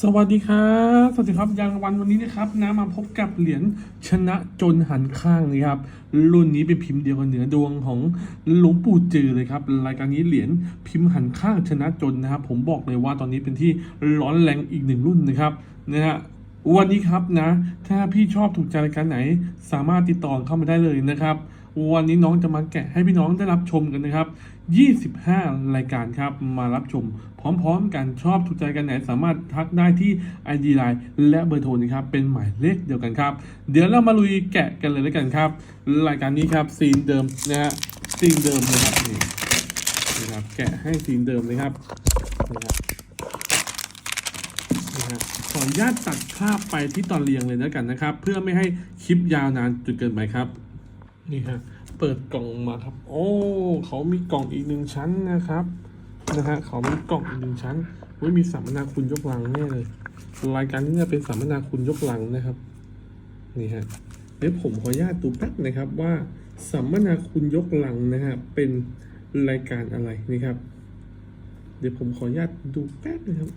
สวัสดีครับ สวัสดีครับยังวันวันนี้นะครับนะมาพบกับเหรียญชนะจนหันข้างนะครับ รุ่นนี้เป็นพิมพ์เดียวกับเหนือดวงของหลวงปู่จือเลยครับ รายการนี้เหรียญพิมพ์หันข้างชนะจนนะครับ ผมบอกเลยว่าตอนนี้เป็นที่ร้อนแรงอีกหนึ่งรุ่นนะครับนะฮะวันนี้ครับนะ ถ้าพี่ชอบถูกใจรายการไหน สามารถติดต่อเข้ามาได้เลยนะครับ วันนี้น้องจะมาแกะให้พี่น้องได้รับชมกันนะครับ 25 รายการครับมารับชม พร้อมๆ กันชอบถูกใจกันไหนสามารถทักได้ที่ ID Line และเบอร์โทรนะครับเป็นหมายเลขเดียวกันครับ เดี๋ยวเรามาลุยแกะกันเลยแล้วกันครับ รายการนี้ครับซีนเดิมนะฮะซีนเดิมนะครับนี่นะครับแกะให้ซีนเดิมเลยครับนะครับนะครับขออนุญาตตัดภาพไปที่ตอนเรียงเลยแล้วกันนะครับ เพื่อไม่ให้คลิปยาวนานจนเกินไปครับนี่ฮะเปิดกล่องมาครับ โอ้ เขามีกล่องอีกหนึ่งชั้นนะครับ นะฮะเขามีกล่องอีกหนึ่งชั้นไม่มีสัมมนาคุณยกลังแน่เลย รายการนี้จะเป็นสัมมนาคุณยกลังนะครับ นี่ฮะเดี๋ยวผมขออนุญาตดูแป๊บนะครับว่าสัมมนาคุณยกลังนะฮะเป็นรายการอะไรนี่ครับ เดี๋ยวผมขออนุญาตดูแป๊บนะครับ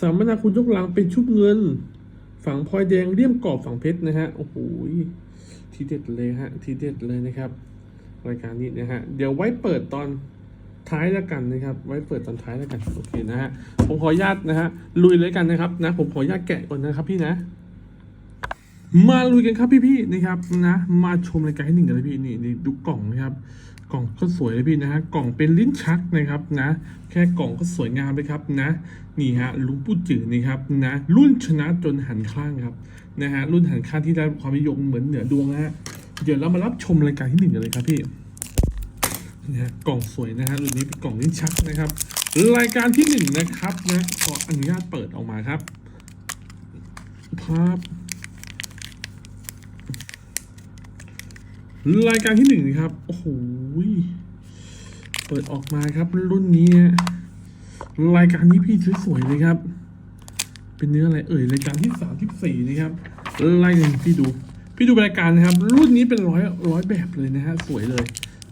สัมมนาคุณยกลังเป็นชุดเงิน ฝังพลอยแดงเลี่ยมกรอบฝังเพชรนะฮะโอ้โหทีเด็ดเลยฮะทีเด็ดเลยนะครับ รายการนี้นะฮะเดี๋ยวไว้เปิดตอน ท้ายแล้วกันนะครับ ไว้เปิดตอนท้ายแล้วกันโอเคนะฮะผมขออนุญาตนะฮะลุยเลยกันนะครับนะ ผมขออนุญาตแกะก่อนนะครับพี่นะ มาลุยกันครับพี่ๆนะครับนะ มาชมรายการให้หนึ่งกันเลยพี่นี่นี่ดูกล่องนะครับกล่องก็สวยเลยพี่นะฮะกล่องเป็นลิ้นชักนะครับนะ แค่กล่องก็สวยงามเลยครับนะ นี่ฮะลุงปู่จือนี่ครับนะ รุ่นชนะจนหันข้างครับนะฮะรุ่นหันข้างที่ได้ความนิยมเหมือนเหนือดวงนะฮะเดี๋ยวเรามารับชมรายการที่หนึ่งกันเลยครับพี่ นะฮะกล่องสวยนะฮะรุ่นนี้เป็นกล่องลิ้นชักนะครับ รายการที่หนึ่งนะครับนะขออนุญาตเปิดออกมาครับภาพรายการที่หนึ่งครับ โอ้โหเปิดออกมาครับ รุ่นนี้รายการนี้พี่สวยๆเลยครับ เป็นเนื้ออะไรเอ่ยรายการที่สามที่สี่นะครับรายการพี่ดู พี่ดูรายการนะครับ รุ่นนี้เป็นร้อยร้อยแบบเลยนะฮะสวยเลย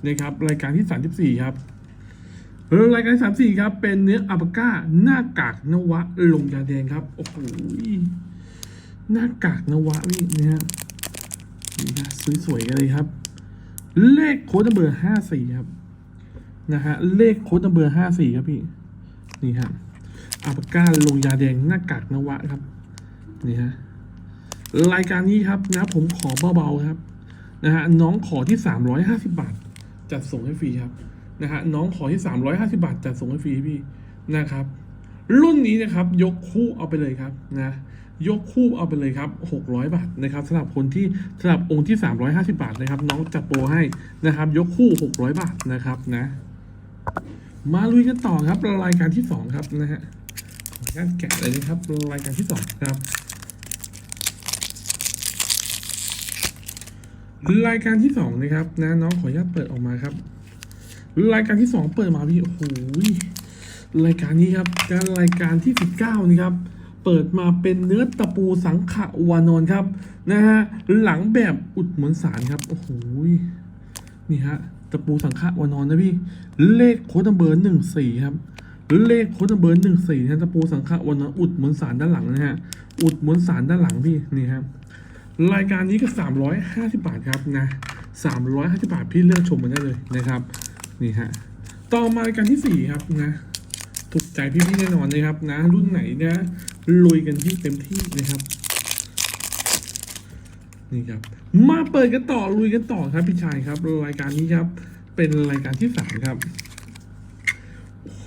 นะครับรายการที่สามที่สี่ครับรายการที่สามสี่ครับ เป็นเนื้ออัปก้าหน้ากากนวะลงยาแดงครับโอ้โหหน้ากากนวะนี่นะฮะนี่นะสวยๆกันเลยครับ เลขโค้ดเบอร์ห้าสี่ครับนะฮะเลขโค้ดเบอร์ห้าสี่ครับพี่นี่ฮะอาปกกาลงยาแดงหน้ากากนวะครับนี่ฮะรายการนี้ครับนะผมขอเบาๆครับนะฮะน้องขอที่สามร้อยห้าสิบาท จัดส่งให้ฟรีครับนะฮะน้องขอที่สามร้อยห้าสิบาทจัดส่งให้ฟรีพี่นะครับ รุ่นนี้นะครับยกคู่เอาไปเลยครับนะยกคู่เอาไปเลยครับ 600 บาทนะครับสำหรับคนที่สำหรับองค์ที่ 350 บาทนะครับ น้องจัดโปรให้นะครับ ยกคู่ 600 บาทนะครับนะ มาลุยกันต่อครับรายการที่ 2 ครับนะฮะขออนุญาตแกะเลยนะครับรายการที่2ครับ รายการที่2นะครับนะน้องขออนุญาตเปิดออกมาครับ รายการที่2เปิดมาพี่โอ้โหรายการนี้ครับการรายการที่19นี่ครับเปิดมาเป็นเนื้อตะปูสังขวานนครับนะฮะหลังแบบอุดเหมือนสารครับโอ้โหนี่ฮะตะปูสังขวานอนนะพี่เลขโค้ดเบอร์หนึ่งสี่ครับเลขโค้ดเบอร์หนึ่งสี่นะตะปูสังขวานอนอุดเหมือนสารด้านหลังนะฮะอุดเหมือนสารด้านหลังพี่นี่ครับ รายการนี้ก็สามร้อยห้าสิบาทครับนะสามร้อยห้าสิบาทพี่เลือกชมมันได้เลยนะครับ นี่ฮะ ต่อมารายการที่สี่ครับนะถูกใจพี่ๆแน่นอนนะครับนะ รุ่นไหนนะลุยกันที่เต็มที่นะครับ นี่ครับ มาเปิดกันต่อลุยกันต่อครับพี่ชายครับรายการนี้ครับ เป็นรายการที่สามครับโอ้โห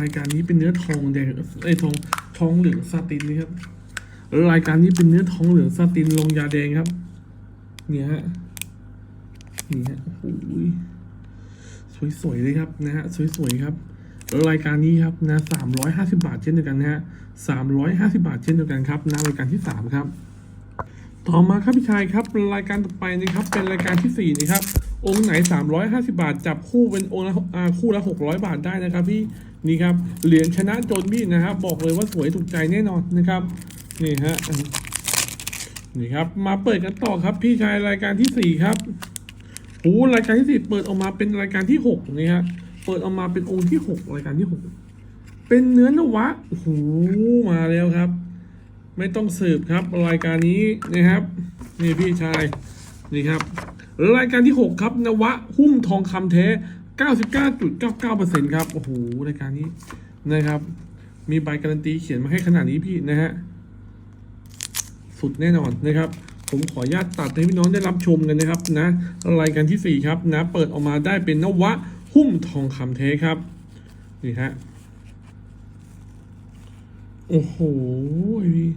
รายการนี้เป็นเนื้อทองแดงไอทองทองเหลืองซาตินนะครับ รายการนี้เป็นเนื้อทองเหลืองซาตินลงยาแดงครับ เนี่ยฮะนี่ฮะโอ้โหสวยๆเลยครับนะฮะสวยๆครับรายการนี้ครับนะสามร้อยห้าสิบาทเช่นเดียวกันนะฮะสามร้อยห้าสิบาทเช่นเดียวกันครับนะรายการที่สามครับ ต่อมาครับพี่ชายครับ รายการต่อไปนะครับ เป็นรายการที่สี่นะครับ องค์ไหนสามร้อยห้าสิบาท จับคู่เป็นองค์ละคู่ละหกร้อยบาทได้นะครับพี่นี่ครับเหรียญชนะจนพี่นะครับ บอกเลยว่าสวยถูกใจแน่นอนนะครับ นี่ฮะนี่ครับ มาเปิดกันต่อครับ พี่ชายรายการที่สี่ครับโอ้รายการที่สี่เปิดออกมาเป็นรายการที่หกนี่ฮะเปิดออกมาเป็นองค์ที่หกรายการที่หกเป็นเนื้อนวะโอ้โหมาแล้วครับ ไม่ต้องสืบครับ รายการนี้นะครับนี่พี่ชายนี่ครับ รายการที่6ครับ นวะหุ้มทองคำแท้99.99%ครับโอ้โหรายการนี้นะครับ มีใบการันตีเขียนมาให้ขนาดนี้พี่นะฮะ สุดแน่นอนนะครับ ผมขออนุญาตตัดให้พี่น้องได้รับชมกันนะครับนะรายการที่ 4 ครับนะเปิดออกมาได้เป็นนวะหุ้มทองคำแท้ครับนี่ฮะโอ้โหพี่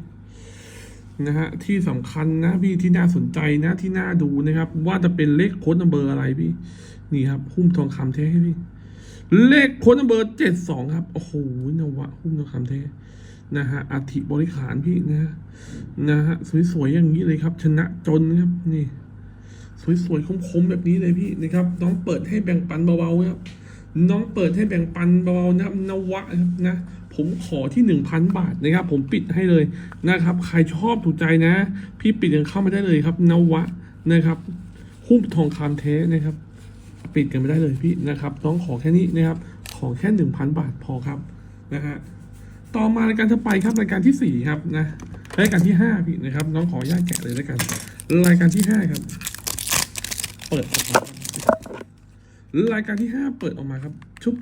นะฮะที่สำคัญนะพี่ที่น่าสนใจนะที่น่าดูนะครับ ว่าจะเป็นเลขโค้ดเบอร์อะไรพี่ นี่ครับหุ้มทองคำแท้พี่เลขโค้ดเบอร์เจ็ดสองครับ โอ้โหนวะหุ้มทองคำแท้ นะฮะอธิบริขารพี่นะฮะนะฮะสวยๆอย่างนี้เลยครับ ชนะจนครับนี่สวยๆคมๆแบบนี้เลยพี่นะครับ น้องเปิดให้แบ่งปันเบาๆครับน้องเปิดให้แบ่งปันเบาๆนะนวะครับนะผมขอที่หนึ่งพันบาทนะครับ ผมปิดให้เลยนะครับ ใครชอบถูกใจนะ พี่ปิดกันเข้ามาได้เลยครับนวะนะครับหุ้มทองคำแท้นะครับ ปิดกันไม่ได้เลยพี่นะครับ น้องขอแค่นี้นะครับ ขอแค่หนึ่งพันบาทพอครับนะฮะ ต่อมารายการถัดไปครับรายการที่สี่ครับนะรายการที่ห้าพี่นะครับน้องขออนุญาตแกะเลยแล้วกัน รายการที่ห้าครับ เปิดออกมารายการที่ห้าเปิดออกมาครับ ชุบ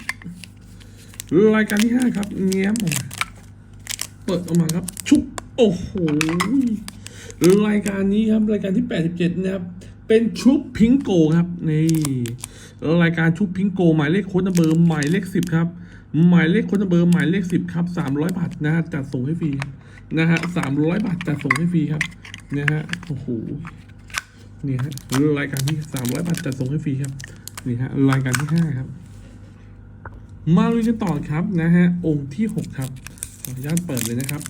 รายการที่ห้าครับเงี้ยมออกมาเปิดออกมาครับ ชุบโอ้โหรายการนี้ครับรายการที่แปดสิบเจ็ดนะครับเป็นชุบพิงโกครับนี่รายการชุบพิงโกหมายเลขโค้ดเบอร์หมายเลขสิบครับ หมายเลขคนเบอร์หมายเลขสิบครับสามร้อยบาทนะฮะจัดส่งให้ฟรีนะฮะสามร้อยบาทจัดส่งให้ฟรีครับนะฮะโอ้โหนี่ฮะรายการที่สามร้อยบาทจัดส่งให้ฟรีครับนี่ฮะรายการที่ห้าครับ มาลุยกันต่อครับนะฮะองค์ที่หกครับขออนุญาตเปิดเลยนะครับ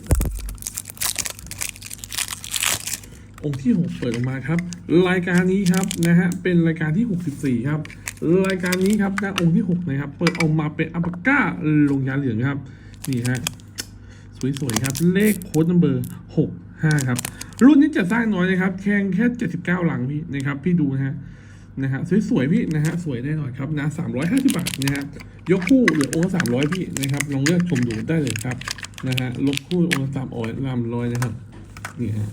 องค์ที่6เปิดออกมาครับ รายการนี้ครับนะฮะเป็นรายการที่64ครับ รายการนี้ครับนะองค์ที่6นะครับ เปิดออกมาเป็นอัปปก้าลงยาเหลืองครับ นี่ฮะสวยๆครับ เลขโค้ดนัมเบอร์65 ครับ รุ่นนี้จะสร้างน้อยนะครับแค่งแค่ 79 หลังพี่นะครับ พี่ดูนะฮะนะฮะสวยๆพี่นะฮะสวยแน่นอนครับนะ350 บาทนะฮะยกคู่เหลือองค์ละ300 พี่นะครับลองเลือกชมดูได้เลยครับนะฮะลบคู่องค์ละ3ร้อยลำร้อยนะครับนี่ฮะ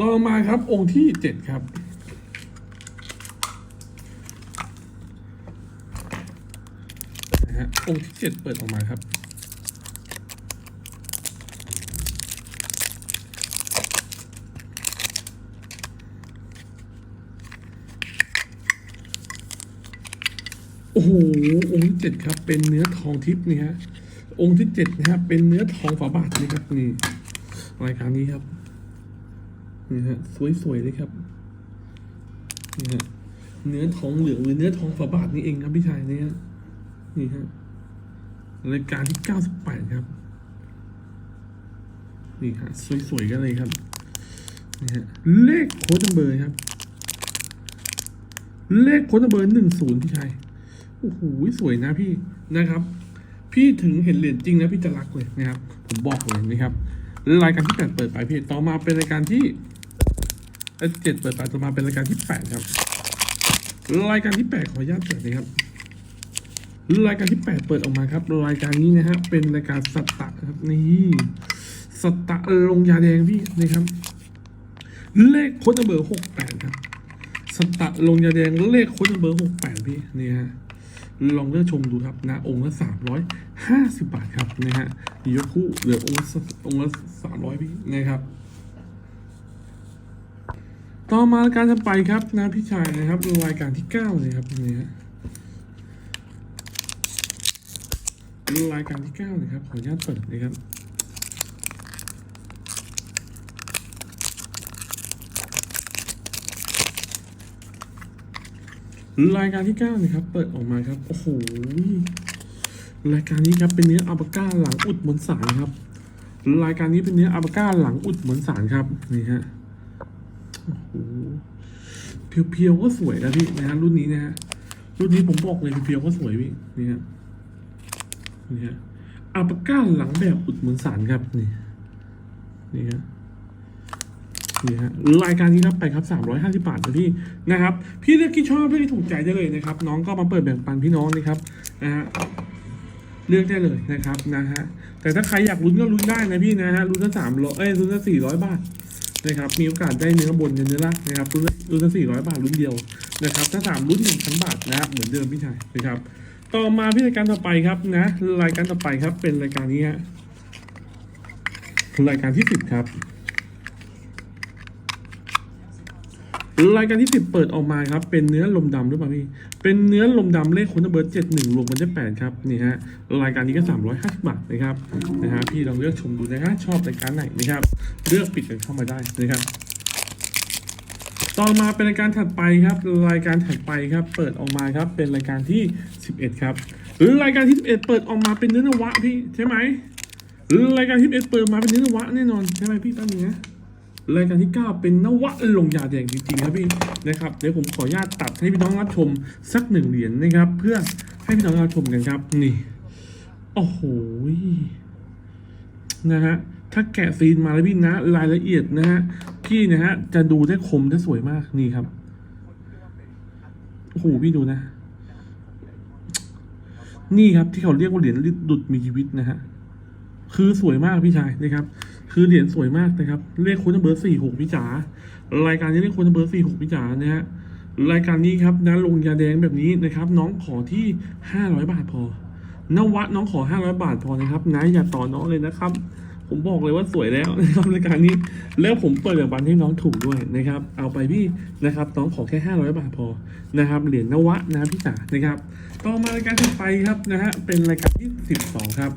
ต่อมาครับองค์ที่เจ็ดครับ นะฮะ องค์ที่เจ็ดเปิดออกมาครับโอ้โหองค์ที่เจ็ดครับ เป็นเนื้อทองทิพย์นี่ฮะองค์ที่เจ็ดนะครับเป็นเนื้อทองฝาบาทนี่ครับนี่รายการนี้ครับนี่ฮะสวยๆเลยครับนี่ฮะเนื้อทองเหลืองหรือเนื้อทองฝาบาทนี่เองครับพี่ชายนี่ฮะนี่ฮะ รายการที่เก้าสิบแปดครับ นี่ฮะสวยๆกันเลยครับนี่ฮะเลขโค้ดเบอร์ครับ เลขโค้ดเบอร์หนึ่งศูนย์พี่ชายโอ้โหสวยนะพี่นะครับ พี่ถึงเห็นเหรียญจริงนะพี่จะรักเลยนะครับ ผมบอกเลยนะครับรายการที่แปดเปิดไปพี่ต่อมาเป็นรายการที่เอ้ยเจ็ดเปิดไปต่อมาเป็นรายการที่แปดครับรายการที่แปดขออนุญาตเปิดนะครับ รายการที่แปดเปิดออกมาครับ รายการนี้นะฮะเป็นรายการสตตะครับนี่สตตะลงยาแดงพี่นะครับ เลขโค้ดเบอร์หกแปดครับสตตะลงยาแดงเลขโค้ดเบอร์หกแปดพี่นี่ฮะลองเลือกชมดูครับนะองค์ละสามร้อยห้าสิบบาทครับนะฮะยกคู่เหลือองค์ละองค์ละสามร้อยพี่นะครับต่อมาการจะไปครับนะพี่ชายนะครับรายการที่เก้าเลยครับนี่ฮะ รายการที่เก้าเลยครับ ขออนุญาตเปิดเลยครับรายการที่เก้านะครับ เปิดออกมาครับ โอ้โห รายการนี้ครับ เป็นเนื้ออัลปาก้าหลังอุดมนสารครับ รายการนี้เป็นเนื้ออัลปาก้าหลังอุดมนสารครับ นี่ฮะ โอ้โห เพียวๆก็สวยนะพี่นะฮะรุ่นนี้นะฮะ รุ่นนี้ผมบอกเลยเพียวๆก็สวยพี่ นี่ฮะ นี่ฮะอัลปาก้าหลังแบบอุดมนสารครับนี่นี่ฮะนี่ฮะรายการนี้รับไปครับ350 บาทนะพี่นะครับ พี่เลือกที่ชอบเลือกที่ถูกใจได้เลยนะครับ น้องก็มาเปิดแบ่งปันพี่น้องนะครับนะฮะเลือกได้เลยนะครับนะฮะแต่ถ้าใครอยากลุ้นก็ลุ้นได้นะพี่นะฮะลุ้นละสามร้อยเอ้ยลุ้นละสี่ร้อยบาทนะครับมีโอกาสได้เนื้อบนเนื้อล่างนะครับลุ้นละลุ้นละสี่ร้อยบาทลุ้นเดียวนะครับถ้าสามลุ้นหนึ่งพันบาทนะเหมือนเดิมพี่ชายนะครับ ต่อมาพี่รายการต่อไปครับนะ รายการต่อไปครับเป็นรายการนี้ฮะรายการที่สิบครับ รายการที่สิบเปิดออกมาครับ เป็นเนื้อลมดำหรือเปล่าพี่ เป็นเนื้อลมดำเลขคุณเบิร์เจ็ดหนึ่งรวมกันได้แปดครับนี่ฮะรายการนี้ก็สามร้อยห้าสิบบาทนะครับนะฮะพี่ลองเลือกชมดูนะฮะชอบรายการไหนนะครับ เลือกปิดกันเข้ามาได้นะครับ ต่อมาเป็นรายการถัดไปครับ รายการถัดไปครับ เปิดออกมาครับ เป็นรายการที่ 11 ครับ หรือรายการที่ 11 เปิดออกมาเป็นเนื้อนวะพี่ใช่ไหมรายการที่ 11 เปิดมาเป็นเนื้อนวะแน่นอนใช่ไหมพี่ตั้งนี้นะรายการที่ 9 เป็นนวะลงยาแดงจริงๆครับพี่นะครับเดี๋ยวผมขออนุญาตตัดให้พี่น้องรับชมสักหนึ่งเหรียญนะครับ เพื่อให้พี่น้องรับชมกันครับนี่โอ้โหนะฮะถ้าแกะซีนมาแล้วพี่นะรายละเอียดนะฮะ พี่นะฮะ จะดูได้คมได้สวยมากนี่ครับโอ้โหพี่ดูนะ นี่ครับที่เขาเรียกว่าเหรียญดุดมีชีวิตนะฮะคือสวยมากพี่ชายนะครับ คือเหรียญสวยมากนะครับ เลขโค้ดเบอร์สี่หกพี่จ๋ารายการนี้เลขโค้ดเบอร์สี่หกพี่จ๋านะฮะรายการนี้ครับนะลงยาแดงแบบนี้นะครับ น้องขอที่ห้าร้อยบาทพอนวัดน้องขอห้าร้อยบาทพอนะครับนะอย่าต่อน้องเลยนะครับ ผมบอกเลยว่าสวยแล้วนะครับรายการนี้ แล้วผมเปิดแบบบันให้น้องถูกด้วยนะครับ เอาไปพี่นะครับน้องขอแค่ห้าร้อยบาทพอนะครับเหรียญนวะนะพี่จ๋านะครับ ต่อมารายการถัดไปครับนะฮะเป็นรายการที่สิบสองครับ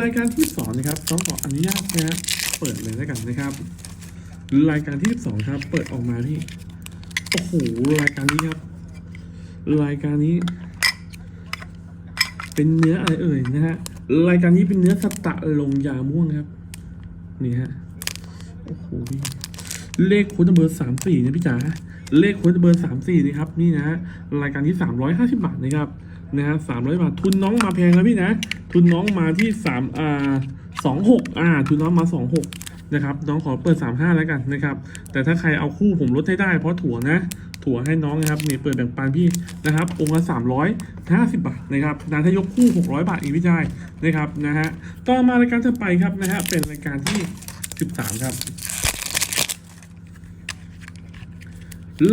รายการที่สองนะครับต้องขออนุญาตนะฮะเปิดเลยแล้วกันนะครับ รายการที่สองครับ เปิดออกมาพี่โอ้โหรายการนี้ครับ รายการนี้ เป็นเนื้ออะไรเอ่ยนะฮะรายการนี้เป็นเนื้อสตะลงยาม่วงครับ นี่ฮะโอ้โหเลขโค้ดเบอร์สามสี่นะพี่จ๋าเลขโค้ดเบอร์สามสี่นะครับ นี่นะฮะรายการที่สามร้อยห้าสิบบาทนะครับนะฮะสามร้อยบาททุนน้องมาแพงแล้วพี่นะ ทุนน้องมาที่สามอ่าสองหกอ่า ทุนน้องมาสองหกนะครับ น้องขอเปิดสามห้าแล้วกันนะครับ แต่ถ้าใครเอาคู่ผมลดให้ได้เพราะถั่วนะ ถั่วให้น้องนะครับนี่เปิดแบ่งปันพี่นะครับองค์ละสามร้อยห้าสิบบาทนะครับนะถ้ายกคู่หกร้อยบาทอีกพี่ชายนะครับนะฮะต่อมารายการถัดไปครับนะฮะเป็นรายการที่สิบสามครับ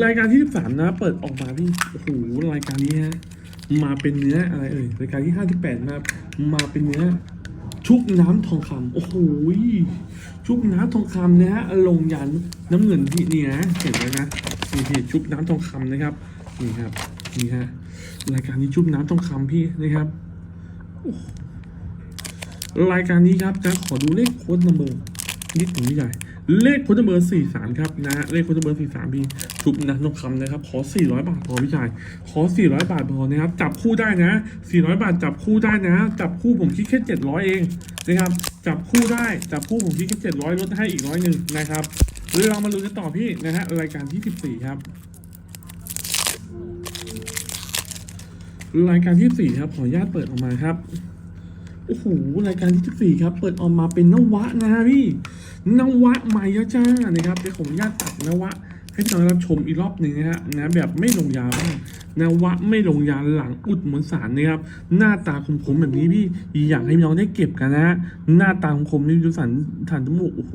รายการที่สิบสามนะ เปิดออกมาพี่โอ้โหรายการนี้ฮะมาเป็นเนื้ออะไรเอ่ยรายการที่ห้าที่แปดนะครับ มาเป็นเนื้อ ชุบน้ำทองคำโอ้โหชุบน้ำทองคำนะฮะลงยันน้ำเงินพี่นี่นะเห็นไหมนะ นี่พี่ชุบน้ำทองคำนะครับ นี่ครับนี่ฮะรายการนี้ชุบน้ำทองคำพี่นะครับรายการนี้ครับจะขอดูเลขโค้ดนัมเบอร์นิดหนึ่งพี่ใหญ่เลขโค้ดนัมเบอร์สี่สามครับนะเลขโค้ดนัมเบอร์สี่สามพี่ชุบน้ำทองคำนะครับ ขอสี่ร้อยบาทพอพี่ชายขอ400บาทพอนะครับ จับคู่ได้นะ400บาทจับคู่ได้นะ จับคู่ผมคิดแค่700เองนะครับ จับคู่ได้จับคู่ผมคิดแค่700ลดให้อีกร้อยหนึ่งนะครับ เรามาลุ้นกันต่อพี่นะฮะรายการที่ 14 ครับ รายการที่4ครับ ขออนุญาตเปิดออกมาครับโอ้โหรายการที่14ครับ เปิดออกมาเป็นนวะนะฮะพี่นวะใหม่ยะจ้านะครับเดี๋ยวผมอนุญาตตัดนวะ ให้พี่น้องรับชมอีกรอบหนึ่งนะฮะนะแบบไม่ลงยาบ้าง นะวะไม่ลงยาหลังอุดมวลสารนะครับ หน้าตาคมๆแบบนี้พี่อยากให้น้องได้เก็บกันนะฮะหน้าตาคมๆนี่ดูสันฐานจมูกโอ้โห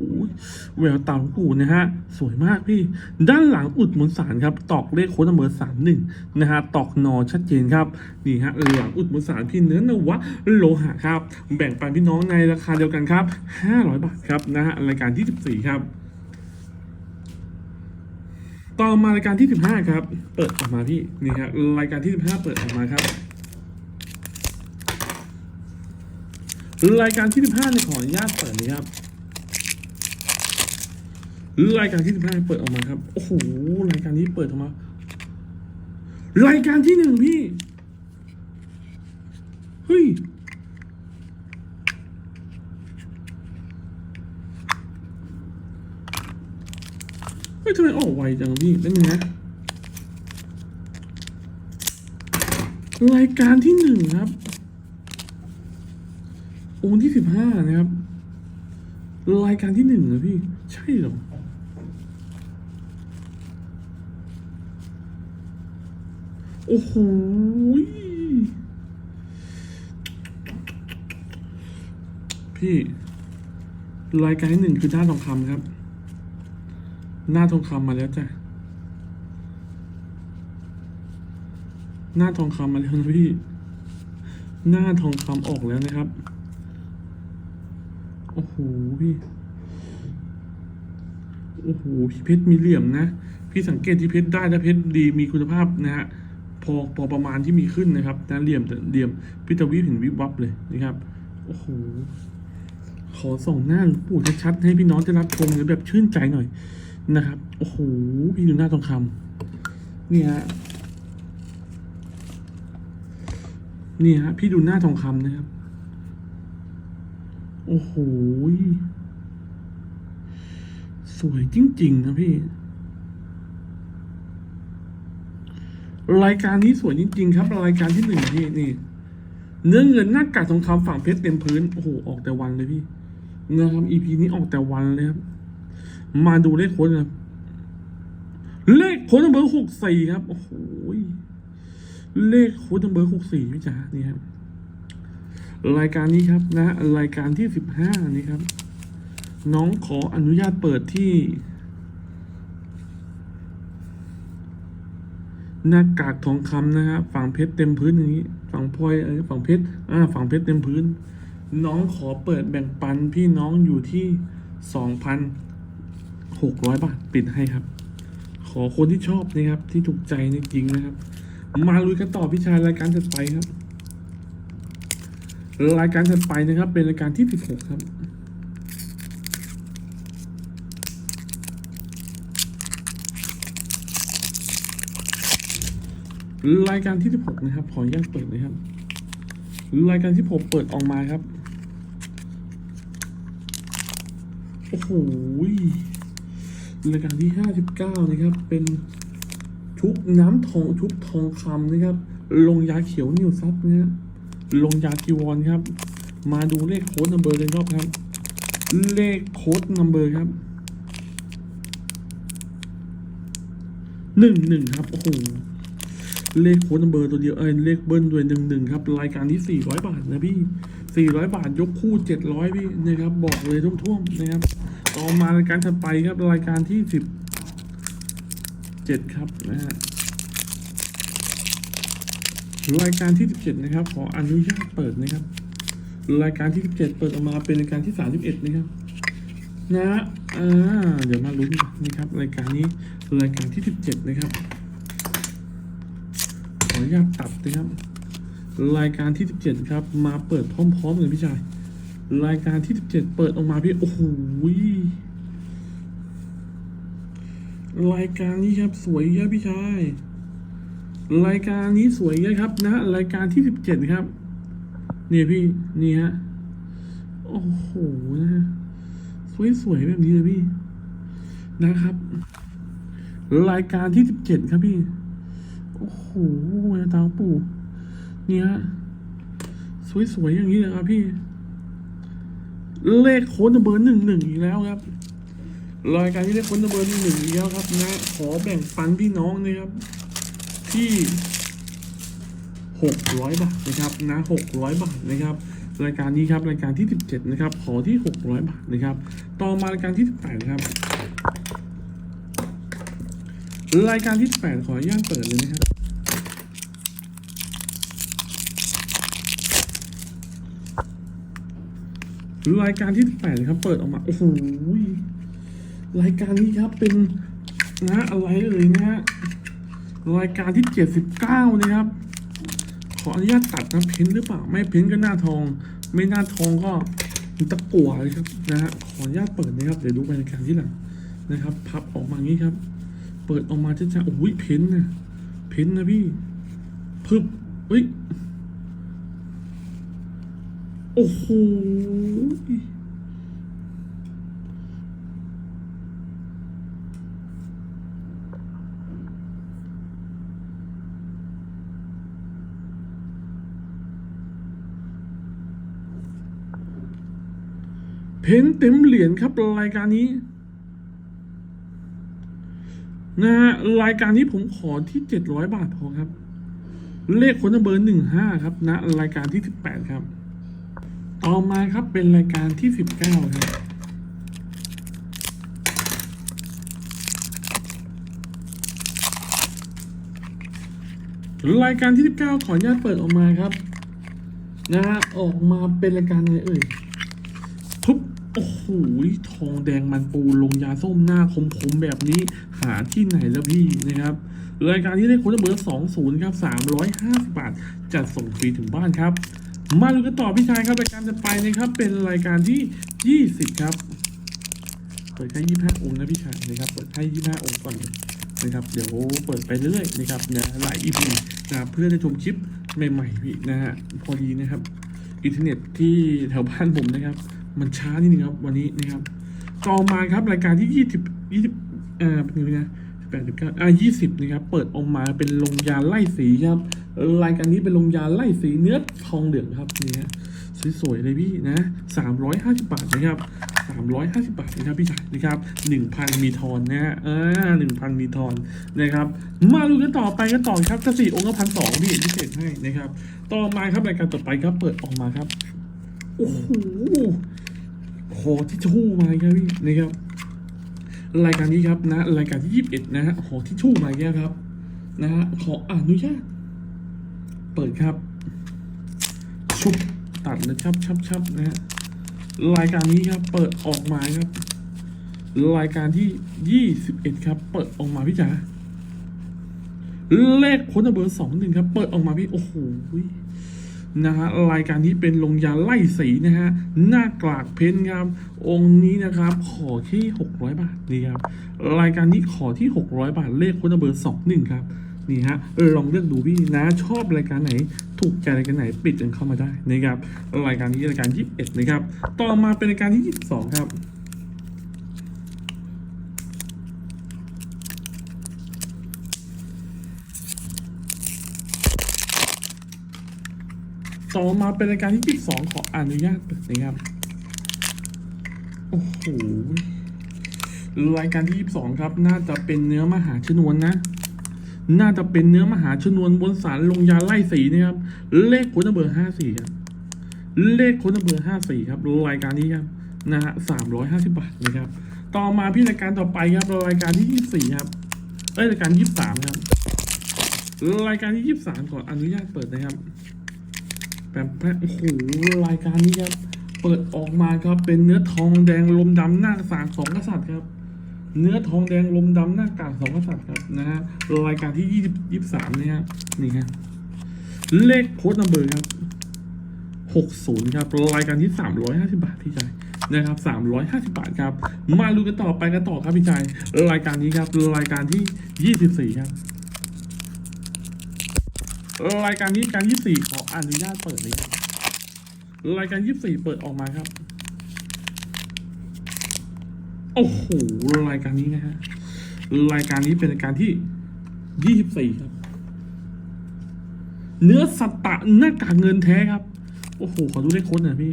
แววตาของปู่นะฮะสวยมากพี่ ด้านหลังอุดมวลสารครับ ตอกเลขโค้ดเบอร์สามหนึ่งนะฮะตอกนอชัดเจนครับนี่ฮะหลังอุดมวลสารพี่เนื้อนวะโลหะครับ แบ่งปันพี่น้องในราคาเดียวกันครับ500 บาทครับนะฮะรายการที่ 14 ครับ ต่อมารายการที่ 15 ครับ เปิดออกมาพี่นี่ครับรายการที่ 15 เปิดออกมาครับ รายการที่ 15เนี่ยขออนุญาตเปิดเลยครับรายการที่ 15 เปิดออกมาครับโอ้โหรายการนี้เปิดออกมา รายการที่หนึ่งพี่เฮ้ย ฮ้ยทำไมออกไวจังพี่ได้ไหมนะรายการที่หนึ่งครับ องค์ที่สิบห้านะครับ รายการที่หนึ่งนะพี่ ใช่หรอโอ้โหพี่ รายการที่หนึ่งคือด้านทองคำครับ หน้าทองคำมาแล้วจ้ะ หน้าทองคำมาแล้วนะพี่ หน้าทองคำออกแล้วนะครับ โอ้โหพี่ โอ้โหพี่เพชรมีเหลี่ยมนะ พี่สังเกตที่เพชรได้ถ้าเพชรดีมีคุณภาพนะฮะพอพอประมาณที่มีขึ้นนะครับนะเหลี่ยมแต่เหลี่ยมพี่ตะวิเห็นวิบวับเลยนะครับ โอ้โห ขอส่องหน้าหลวงปู่ชัดๆให้พี่น้องจะรับชมเลยแบบชื่นใจหน่อย นะครับ โอ้โห พี่ดูหน้าทองคำนี่ฮะนี่ฮะ พี่ดูหน้าทองคำนะครับ โอ้โห สวยจริง ๆ นะพี่ รายการนี้สวยจริง ๆ ครับ รายการที่หนึ่งพี่นี่ เนื้อเงินหน้ากากทองคำฝั่งเพชรเต็มพื้น โอ้โห ออกแต่วันเลยพี่นะครับ EP นี้ออกแต่วันเลยครับ มาดูเลขโค้ดครับ เลขโค้ดนัมเบอร์หกสี่ครับ โอ้โห เลขโค้ดนัมเบอร์หกสี่พี่จ๋านี่ครับ รายการนี้ครับนะ รายการที่สิบห้านี่ครับ น้องขออนุญาตเปิดที่ หน้ากากทองคำนะฮะฝั่งเพชรเต็มพื้นอย่างนี้ ฝั่งพลอยฝั่งเพชร อ่า ฝั่งเพชรเต็มพื้น น้องขอเปิดแบ่งปันพี่น้องอยู่ที่สองพัน หกร้อยบาท ปิดให้ครับ ขอคนที่ชอบนะครับ ที่ถูกใจจริงๆนะครับ มาลุยกันต่อพี่ชายรายการถัดไปครับ รายการถัดไปนะครับ เป็นรายการที่สิบหกครับรายการที่สิบหกนะครับ ขออนุญาตเปิดนะครับ รายการที่ผมเปิดออกมาครับ โอ้โห รายการที่ห้าสิบเก้านะครับ เป็นชุบน้ำทองชุบทองคำนะครับ ลงยาเขียวนิวซับนะฮะลงยาจีวอนครับ มาดูเลขโค้ดนัมเบอร์เลยรอบครับ เลขโค้ดนัมเบอร์ครับหนึ่งหนึ่งครับโอ้โหเลขโค้ดนัมเบอร์ตัวเดียวเอ้ยเลขเบิ้ลด้วยหนึ่งหนึ่งครับ รายการที่สี่ร้อยบาทนะพี่สี่ร้อยบาทยกคู่เจ็ดร้อยพี่นะครับ บอกเลยท่วมๆนะครับ ต่อมารายการถัดไปครับรายการที่สิบเจ็ดครับนะฮะรายการที่สิบเจ็ดนะครับ ขออนุญาตเปิดนะครับ รายการที่สิบเจ็ดเปิดออกมาเป็นรายการที่สามสิบเอ็ดนะครับนะอ่าเดี๋ยวมาลุ้นนะครับรายการนี้รายการที่สิบเจ็ดนะครับ ขออนุญาตตัดนะครับ รายการที่17ครับ มาเปิดพร้อมๆกันพี่ชาย รายการที่ 17 เปิดออกมาพี่ โอ้โหรายการนี้ครับสวยเยอะพี่ชาย รายการนี้สวยเยอะครับนะ รายการที่ 17 ครับ เนี่ยพี่นี่ฮะโอ้โหนะฮะสวยๆแบบนี้เลยพี่ นะครับ รายการที่ 17 ครับพี่ โอ้โหตาปู่เนี่ยสวยๆอย่างนี้เลยครับพี่ เลขโค้ดเบอร์หนึ่งหนึ่งอีกแล้วครับรายการที่เลขโค้ดเบอร์หนึ่งหนึ่งอีกแล้วครับนะขอแบ่งปันพี่น้องนะครับ ที่หกร้อยบาทนะครับนะหกร้อยบาทนะครับ รายการนี้ครับรายการที่สิบเจ็ดนะครับ ขอที่หกร้อยบาทนะครับ ต่อมารายการที่สิบแปดครับรายการที่แปดขออนุญาตเปิดเลยนะครับ รายการที่แปดครับ เปิดออกมา โอ้โหรายการนี้ครับเป็นนะอะไรเอ่ยนะฮะรายการที่เจ็ดสิบเก้านะครับ ขออนุญาตตัดนะเพ้นหรือเปล่า ไม่เพ้นก็หน้าทอง ไม่หน้าทองก็ตะกั่วเลยครับนะฮะขออนุญาตเปิดนะครับเดี๋ยวดูรายการที่หลังนะครับ พับออกมางี้ครับ เปิดออกมาจะจะโอ้ยเพ้นนะเพ้นนะพี่พึบเฮ้ย โอ้โหเพนเต็มเหรียญครับรายการนี้นะฮะรายการนี้ผมขอที่เจ็ดร้อยบาทพอครับ เลขคนเบอร์หนึ่งห้าครับนะรายการที่สิบแปดครับ ต่อมาครับเป็นรายการที่สิบเก้าครับรายการที่ 19 ขออนุญาตเปิดออกมาครับ นะฮะออกมาเป็นรายการอะไรเอ่ยทุบโอ้โหทองแดงมันปูลงยาส้มหน้าคมๆแบบนี้หาที่ไหนแล้วพี่นะครับรายการที่ได้ค้ดเบอร์ 20 ครับ 350 บาท จัดส่งฟรีถึงบ้านครับ มาดูกันต่อพี่ชายครับรายการจะไปนะครับ เป็นรายการที่ 20 ครับ เปิดแค่ยี่ห้าองค์นะพี่ชายนะครับ เปิดให้ยี่ห้าองค์ก่อนนะครับ เดี๋ยวเปิดไปเรื่อยๆนะครับนะหลายอีพีนะเพื่อได้ชมคลิปใหม่ๆพี่นะฮะพอดีนะครับอินเทอร์เน็ตที่แถวบ้านผมนะครับ มันช้านิดนึงครับวันนี้นะครับต่อมาครับรายการที่ยี่สิบยี่สิบเอ่อเป็นไงนะ แปดสิบเก้าอ่ายี่สิบนะครับเปิดออกมาเป็นลงยาไล่สีครับรายการนี้เป็นลงยาไล่สีเนื้อทองเหลืองครับนี่ฮะสวยๆเลยพี่นะสามร้อยห้าสิบบาทนะครับสามร้อยห้าสิบบาทนะครับพี่ชายนะครับหนึ่งพันมีทอนนะฮะอ่าหนึ่งพันมีทอนนะครับ มาดูกันต่อไปกันต่อครับกระสี่องค์ละพันสองพี่พิเศษให้นะครับ ต่อมาครับรายการต่อไปครับเปิดออกมาครับโอ้โหขอที่ชู่มาครับพี่นะครับ รายการนี้ครับนะรายการที่ยี่สิบเอ็ดนะฮะขอที่ชู่มาแก้ครับ นะฮะขออนุญาตเปิดครับ ชุบตัดเลยชับชับชับนะฮะรายการนี้ครับเปิดออกมาครับ รายการที่ยี่สิบเอ็ดครับ เปิดออกมาพี่จ๋าเลขค้นเบอร์สองหนึ่งครับ เปิดออกมาพี่โอ้โห นะฮะรายการนี้เป็นลงยาไล่สีนะฮะหน้ากลากเพนครับองค์นี้นะครับขอที่ 600 บาทนี่ครับรายการนี้ขอที่ 600 บาทเลขคนเบอร์สองหนึ่งครับนี่ฮะเออลองเลือกดูพี่นะชอบรายการไหน ถูกใจรายการไหนปิดกันเข้ามาได้นะครับรายการนี้รายการ 21 นะครับ ต่อมาเป็นรายการที่ 22 ครับ ต่อมาเป็นรายการที่ 22 ขออนุญาตเปิดนะครับ โอ้โห รายการที่ 22 ครับ น่าจะเป็นเนื้อมหาชนวนนะ น่าจะเป็นเนื้อมหาชนวนบนสารลงยาไล่สีนะครับ เลขคนเบอร์54ครับ เลขคนเบอร์54 ครับ รายการนี้ครับ นะฮะ350 บาทนะครับ ต่อมาพี่รายการต่อไปครับรายการที่ 24 ครับ เอ้ยรายการ 23 ครับ รายการที่ 23 ขออนุญาตเปิดนะครับ แปมแปมโอ้โหรายการนี้ครับ เปิดออกมาครับเป็นเนื้อทองแดงลมดำหน้าสางสองกษัตริย์ครับ เนื้อทองแดงลมดำหน้ากากสองกษัตริย์ครับนะฮะรายการที่ยี่สิบยี่สามเนี่ยนี่ฮะเลขโค้ดนัมเบอร์ครับหกศูนย์ครับรายการที่สามร้อยห้าสิบาทพี่ชายนะครับสามร้อยห้าสิบาทครับ มาดูกันต่อไปกันต่อครับพี่ชายรายการนี้ครับ รายการที่ยี่สิบสี่ครับ รายการนี้การยี่สี่ขออนุญาตเปิดเลยครับรายการยี่สี่เปิดออกมาครับ โอ้โหรายการนี้นะฮะรายการนี้เป็นรายการที่ยี่สิบสี่ครับ เนื้อสัตตะหน้ากากเงินแท้ครับ โอ้โหขอดูเลขค้ดหน่อยพี่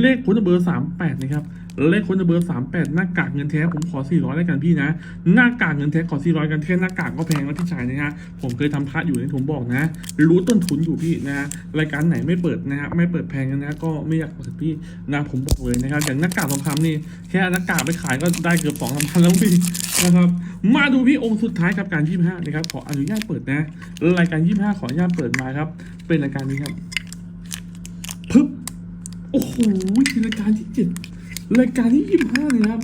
เลขค้ดเบอร์สามแปดนะครับ เลขค้ดเบอร์สามแปดหน้ากากเงินแท้ผมขอสี่ร้อยแล้วกันพี่นะ หน้ากากเงินแท้ขอสี่ร้อยกันแค่หน้ากากก็แพงแล้วที่ชายนะฮะผมเคยทำพระอยู่ในผมบอกนะ รู้ต้นทุนอยู่พี่นะรายการไหนไม่เปิดนะฮะไม่เปิดแพงนะก็ไม่อยากเปิดพี่นะผมบอกเลยนะครับอย่างหน้ากากทองคำนี่แค่หน้ากากไปขายก็ได้เกือบสองสามพันแล้วพี่นะครับมาดูพี่องค์สุดท้ายกับการยี่ห้านะครับขออนุญาตเปิดนะ รายการยี่ห้าขออนุญาตเปิดมาครับ เป็นรายการนี้ครับปึ๊บโอ้โหรายการที่เจ็ด รายการที่ยี่ห้าเลยครับ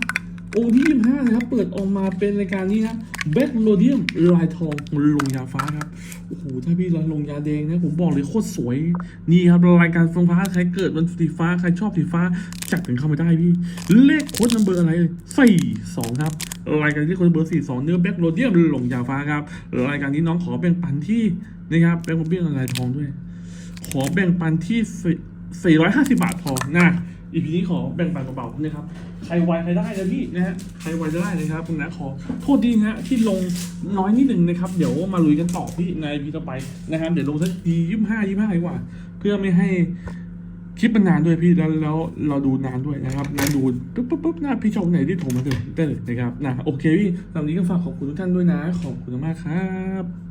อที่ยี่ห้านะครับ เปิดออกมาเป็นรายการนี้นะแบ็คโลเดียมลายทองลงยาฟ้าครับ โอ้โห ถ้าพี่ลงยาแดงนะผมบอกเลยโคตรสวย นี่ครับรายการฟงฟ้าใครเกิดวันสีฟ้า ใครชอบสีฟ้า จัดกันเข้ามาได้พี่ เลขโค้ดนัมเบอร์อะไรสี่สองครับ รายการที่โค้ดนัมเบอร์สี่สองเนื้อแบ็คโลเดียมลงยาฟ้าครับ รายการนี้น้องขอแบ่งปันที่นะครับแบ่งปันเบี้ยลายทองด้วย ขอแบ่งปันที่สี่ร้อยห้าสิบาทพอนะ อีพีนี้ขอแบ่งปันเบาๆนะครับ ใครไวใครได้นะพี่นะฮะ ใครไวจะได้นะครับคุณนะขอโทษดีนะฮะที่ลงน้อยนิดหนึ่งนะครับ เดี๋ยวมาลุยกันต่อพี่ในพีต่อไปนะครับ เดี๋ยวลงสักทียี่ห้ายี่ห้าดีกว่า เพื่อไม่ให้คลิปมันนานด้วยพี่แล้วแล้วเราดูนานด้วยนะครับนะดูปุ๊บปุ๊บปุ๊บนะพี่ชมไหนที่โทรมาเลยได้เลยนะครับนะโอเคพี่ตอนนี้ก็ฝากขอบคุณทุกท่านด้วยนะ ขอบคุณมากครับ